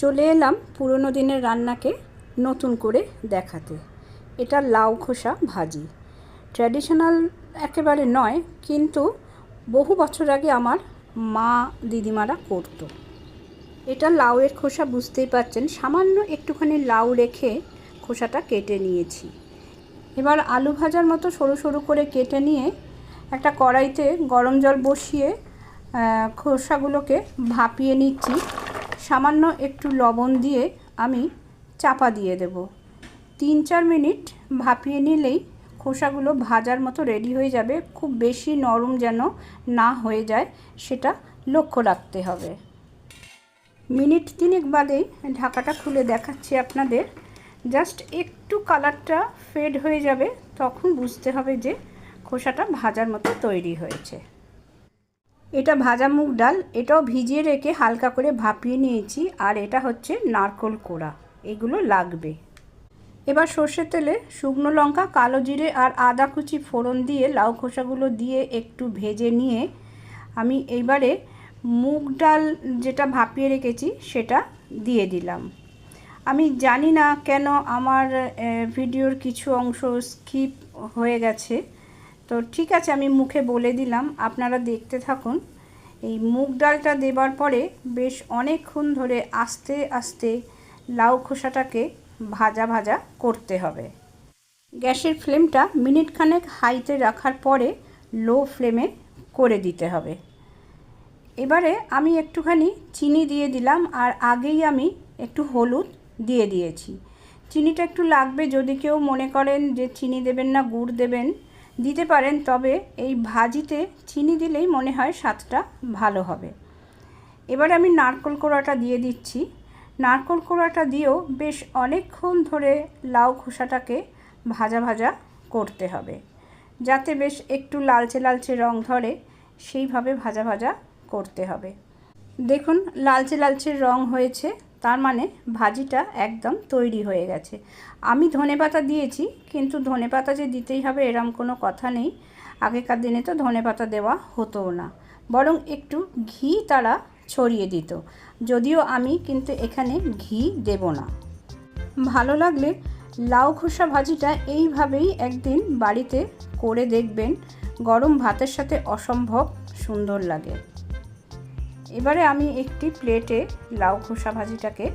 চলে এলাম পুরনো দিনের রান্নাকে নতুন করে দেখাতে। এটা লাউ খোসা ভাজি। ট্র্যাডিশনাল একেবারে নয়, কিন্তু বহু বছর আগে আমার মা দিদিমারা করতো। এটা লাউয়ের খোসা বুঝতেই পারছেন, সামান্য একটুখানি লাউ রেখে খোসাটা কেটে নিয়েছি। এবার আলু ভাজার মতো সরু সরু করে কেটে নিয়ে একটা কড়াইতে গরম জল বসিয়ে খোসাগুলোকে ভাপিয়ে নিচ্ছি। সামান্য একটু লবণ দিয়ে আমি চাপা দিয়ে দেব। তিন চার মিনিট ভাপিয়ে নিলেই খোসাগুলো ভাজার মতো রেডি হয়ে যাবে। খুব বেশি নরম যেন না হয়ে যায়, সেটা লক্ষ্য রাখতে হবে। মিনিট তিনেক বাদেই ঢাকাটা খুলে দেখাচ্ছি আপনাদের। জাস্ট একটু কালারটা ফেড হয়ে যাবে, তখন বুঝতে হবে যে খোসাটা ভাজার মতো তৈরি হয়েছে। এটা ভাজা মুগ ডাল, এটাও ভিজিয়ে রেখে হালকা করে ভাপিয়ে নিয়েছি, আর এটা হচ্ছে নারকোল কোড়া, এগুলো লাগবে। এবার সর্ষের তেলে শুকনো লঙ্কা, কালো জিরে আর আদা কুচি ফোড়ন দিয়ে লাউ খোসাগুলো দিয়ে একটু ভেজে নিয়ে আমি এইবারে মুগ ডাল যেটা ভাপিয়ে রেখেছি সেটা দিয়ে দিলাম। আমি জানি না কেন আমার ভিডিওর কিছু অংশ স্কিপ হয়ে গেছে। তো ঠিক আছে, আমি মুখে বলে দিলাম, আপনারা দেখতে থাকুন। এই মুগ ডালটা দেবার পরে বেশ অনেকক্ষণ ধরে আস্তে আস্তে লাউ খোসাটাকে ভাজা ভাজা করতে হবে। গ্যাসের ফ্লেমটা মিনিট খানেক হাইতে রাখার পরে লো ফ্লেমে করে দিতে হবে। এবারে আমি একটুখানি চিনি দিয়ে দিলাম, আর আগেই আমি একটু হলুদ দিয়ে দিয়েছি। চিনিটা একটু লাগবে, যদি কেউ মনে করেন যে চিনি দেবেন না, গুড় দেবেন দিতে পারেন, তবে এই ভাজিতে চিনি দিলেই মনে হয় স্বাদটা ভালো হবে। এবার আমি নারকোল কোড়াটা দিয়ে দিচ্ছি। নারকোল কোড়াটা দিয়েও বেশ অনেকক্ষণ ধরে লাউ খোসাটাকে ভাজা ভাজা করতে হবে, যাতে বেশ একটু লালচে লালচে রং ধরে সেইভাবে ভাজা ভাজা করতে হবে। দেখুন, লালচে লালচে রং হয়েছে। তার মানে ভাজিটা একদম তৈরি হয়ে গেছে। আমি ধনেপাতা দিয়েছি, কিন্তু ধনেপাতা যে দিতেই হবে এরম কোনো কথা নেই। আগেকার দিনে তো ধনেপাতা দেওয়া হতোও না। বরং একটু ঘি তারা ছড়িয়ে দিত। যদিও আমি কিন্তু এখানে ঘি দেব না। ভালো লাগলে লাউ খোসা ভাজিটা এইভাবেই একদিন বাড়িতে করে দেখবেন। গরম ভাতের সাথে অসম্ভব সুন্দর লাগে। এবারে আমি একটি প্লেটে লাউ খোসা ভাজিটাকে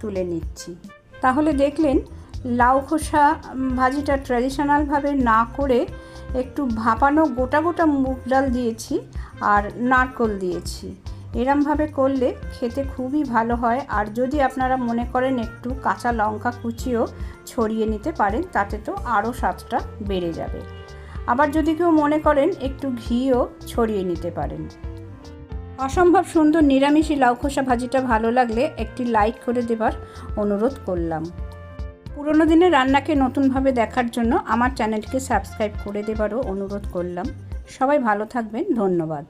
তুলে নিচ্ছি। তাহলে দেখলেন, লাউ খোসা ভাজিটা ট্র্যাডিশনালভাবে না করে একটু ভাপানো গোটা গোটা মুগ ডাল দিয়েছি আর নারকল দিয়েছি। এরমভাবে করলে খেতে খুবই ভালো হয়। আর যদি আপনারা মনে করেন একটু কাঁচা লঙ্কা কুচিও ছড়িয়ে নিতে পারেন, তাতে তো আরও স্বাদটা বেড়ে যাবে। আবার যদি কেউ মনে করেন একটু ঘিও ছড়িয়ে নিতে পারেন। অসম্ভব সুন্দর নিরামিষি লাউ খোসা ভাজিটা ভালো লাগলে একটি লাইক করে দেবার অনুরোধ করলাম। পুরনো দিনের রান্নাকে নতুনভাবে দেখার জন্য আমার চ্যানেলকে সাবস্ক্রাইব করে দেবারও অনুরোধ করলাম। সবাই ভালো থাকবেন, ধন্যবাদ।